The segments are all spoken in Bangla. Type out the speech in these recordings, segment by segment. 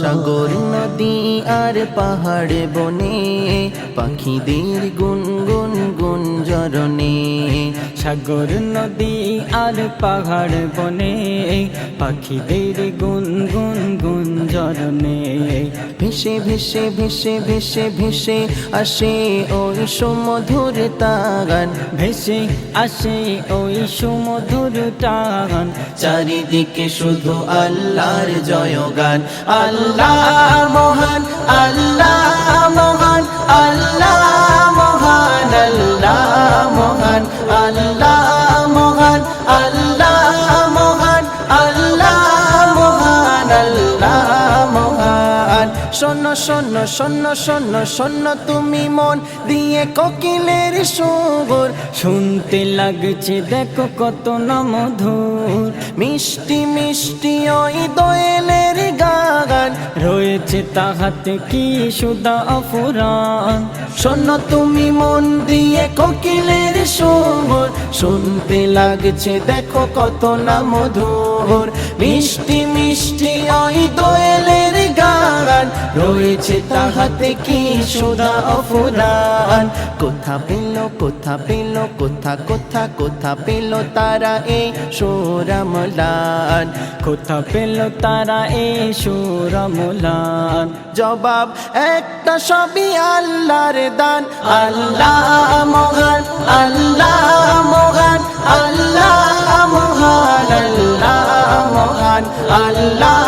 সাগর নদী আর পাহাড় বনে পাখিদের গুনগুন গুঞ্জরণে সাগর নদী আর পাহাড় বনে পাখিদের গুন গুন গুঞ্জরণে ভেসে ভেসে ভেসে ভেসে ভেসে আসে ওই সুমধুর তাগান ভেসে আসে ওই সুমধুর টান চারিদিকে শুধু আল্লাহর জয়গান। আল্লাহ মহান আল্লাহ শোনো শোনো শোনো শোনো তুমি মন দিয়ে কোকিলের সুর শুনতে লাগছে, দেখো কত না মধুর মিষ্টি মিষ্টি ওই দোয়েলের গান রয়েছে তাহাতে কি সুদা অফুরান। শোনো তুমি মন দিয়ে কোকিলের সুর শুনতে লাগছে, দেখো কত না মধুর মিষ্টি মিষ্টি ওই দোয়েলের গান রয়েছে তাহাতে কি সুদা অফুরান? কোথা পেল কোথা পেল, কোথা কোথা কোথা পেল তারা এই সোরামলান? কোথা পেল তারা এ সুরমলান? জবাব একটা সবই আল্লাহর দান। আল্লাহ মহান আল্লাহ মহান আল্লাহ মহান আল্লাহ মহান, আল্লাহ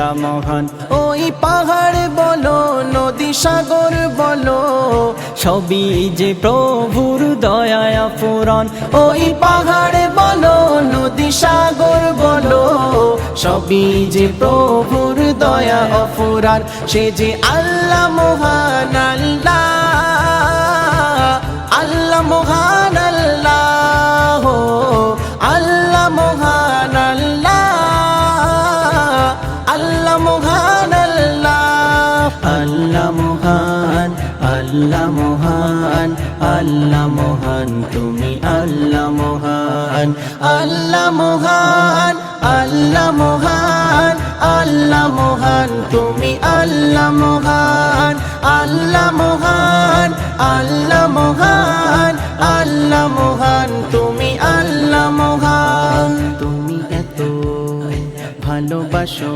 মহান। ওই পাহাড় বলো, নদী সাগর বলো, সবই যে প্রভুর দয়ায় ফুরন ওই পাহাড় বলো, নদী সাগর বলো, সবই যে প্রভুর দয়া অফুরান সে যে আল্লাহ মহান আল্লাহ আল্লাহ মহান আল্লাহ মহান আল্লাহ মহান আল্লাহ মহান তুমি আল্লাহ মহান আল্লাহ মহান আল্লাহ মহান আল্লাহ মহান তুমি আল্লাহ মহান আল্লাহ মহান আল্লাহ মহান আল্লাহ মহান তুমি আল্লাহ মহান তুমি এত ভালোবাসো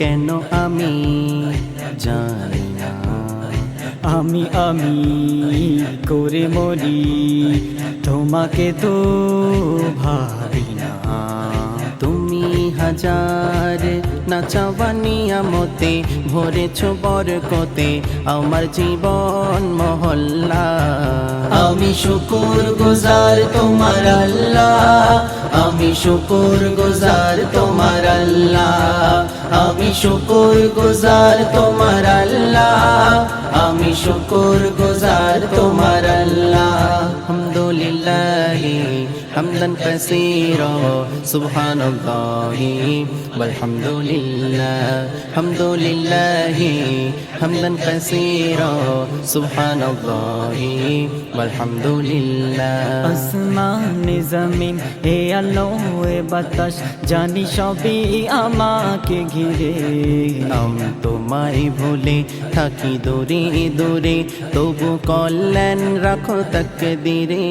কেন আমি জানি না আমি আমি করে মরি, তোমাকে তো ভাবি না তুমি হাজার নাচাবানি আমতে, ভরেছ বরকতে আমার জীবন মহল্লা। আমি শুকুর গুজার তোমার আল্লাহ। আমি শুকুর গুজার তোমার আল্লাহ। আমি শুকুর গুজার তোমার আল্লাহ। আমি শুকুর গুজার তোমার আল্লাহ। আলহামদুলিল্লাহ حمدا كثيرا سبحان الله والحمد لله حمد لله حمدا كثيرا سبحان الله والحمد لله আসমানে জমিন এ আলো এ বাতাস জানি সবই আমাকে ঘিরে আমি তোমায় ভুলে থাকি দূরে দূরে তবু কল্যাণ রাখো তক দিরে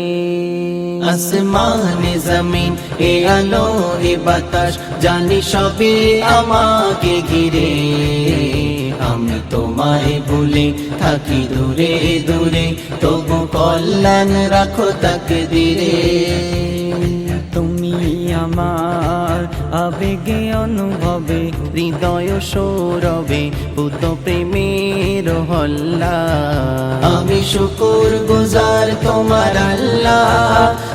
আসমানে জমিন এ আলো এ বাতাস জানি সবই আমাকে ঘিরে। আমি তোমায় ভুলে থাকি দূরে দূরে তবু কল্যাণ রাখো তাকে দিরে তুমি আমার আবেগে অনুভবে হৃদয় সৌরবে পুত প্রেমের হল্লা। আমি শুকুর গুজার তোমার আল্লাহ